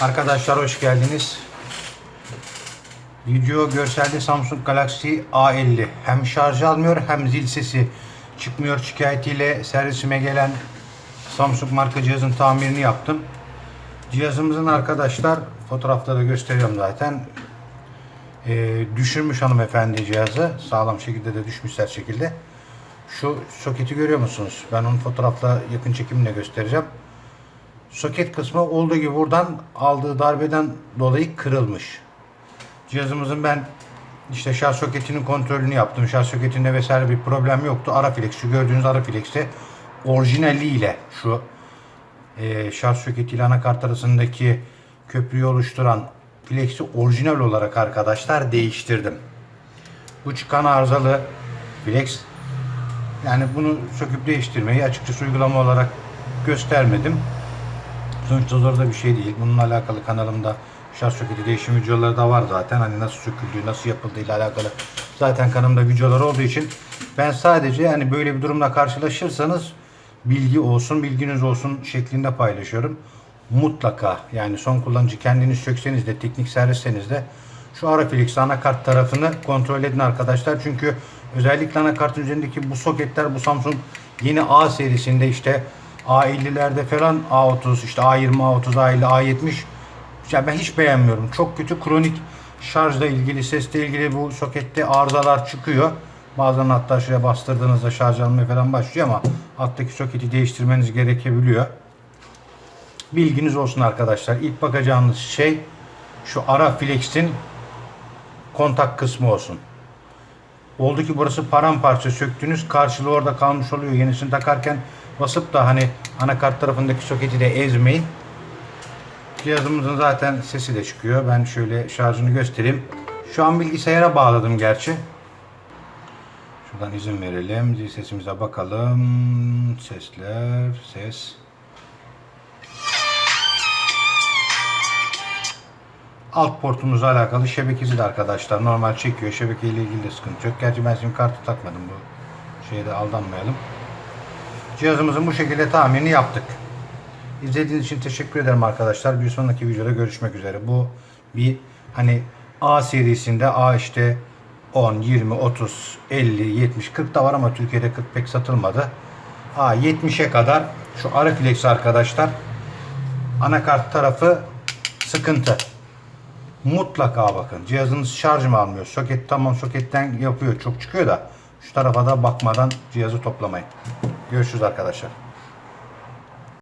Arkadaşlar hoş geldiniz. Video görselde Samsung Galaxy A50 hem şarj almıyor hem zil sesi çıkmıyor şikayetiyle servisime gelen Samsung marka cihazın tamirini yaptım. Cihazımızın arkadaşlar fotoğrafları gösteriyorum zaten. Ee, düşürmüş hanımefendi cihazı. Sağlam şekilde de düşmüş sert şekilde. Şu soketi görüyor musunuz? Ben onu fotoğrafla yakın çekimle göstereceğim. Soket kısmı olduğu gibi buradan aldığı darbeden dolayı kırılmış. Cihazımızın ben işte şarj soketinin kontrolünü yaptım. Şarj soketinde vesaire bir problem yoktu. Ara flex, şu gördüğünüz ara flex'te orijinaliyle şu e, şarj soketiyle anakart arasındaki köprüyü oluşturan flex'i orijinal olarak arkadaşlar değiştirdim. Bu çıkan arızalı flex yani bunu söküp değiştirmeyi açıkçası uygulama olarak göstermedim. Sonuçta zor da bir şey değil. Bununla alakalı kanalımda şarj soketi değişim videoları da var zaten. Hani nasıl söküldüğü, nasıl yapıldığı ile alakalı zaten kanalımda videolar olduğu için ben sadece hani böyle bir durumla karşılaşırsanız bilgi olsun, bilginiz olsun şeklinde paylaşıyorum. Mutlaka yani son kullanıcı kendiniz sökseniz de teknik servisseniz de şu ara flex anakart tarafını kontrol edin arkadaşlar. Çünkü özellikle anakartın üzerindeki bu soketler bu Samsung yeni A serisinde işte A50'lerde falan A30 işte A20, A30, A50, A70 ya ben hiç beğenmiyorum. Çok kötü kronik şarjla ilgili, sesle ilgili bu sokette arızalar çıkıyor. Bazen hatta şuraya bastırdığınızda şarj almaya falan başlıyor ama alttaki soketi değiştirmeniz gerekebiliyor. Bilginiz olsun arkadaşlar. İlk bakacağınız şey şu ara flex'in kontak kısmı olsun. Oldu ki burası paramparça söktünüz karşılığı orada kalmış oluyor. Yenisini takarken basıp da hani anakart tarafındaki soketi de ezmeyin. Cihazımızın zaten sesi de çıkıyor. Ben şöyle şarjını göstereyim. Şu an bilgisayara bağladım gerçi. Şuradan izin verelim. Zil sesimize bakalım. Sesler, ses. Alt portumuzla alakalı şebekesi de arkadaşlar normal çekiyor. Şebekeyle ilgili de sıkıntı yok. Gerçi ben sim kartı takmadım bu şeye de aldanmayalım. Cihazımızın bu şekilde tamirini yaptık. İzlediğiniz için teşekkür ederim arkadaşlar. Bir sonraki videoda görüşmek üzere. Bu bir hani A serisinde A işte 10, 20, 30, 50, 70, 40 da var ama Türkiye'de 40 pek satılmadı. A 70'e kadar şu ara flex arkadaşlar anakart tarafı sıkıntı. Mutlaka bakın. Cihazınız şarj mı almıyor? Soket tamam soketten yapıyor. Çok çıkıyor da şu tarafa da bakmadan cihazı toplamayın. Görüşürüz arkadaşlar.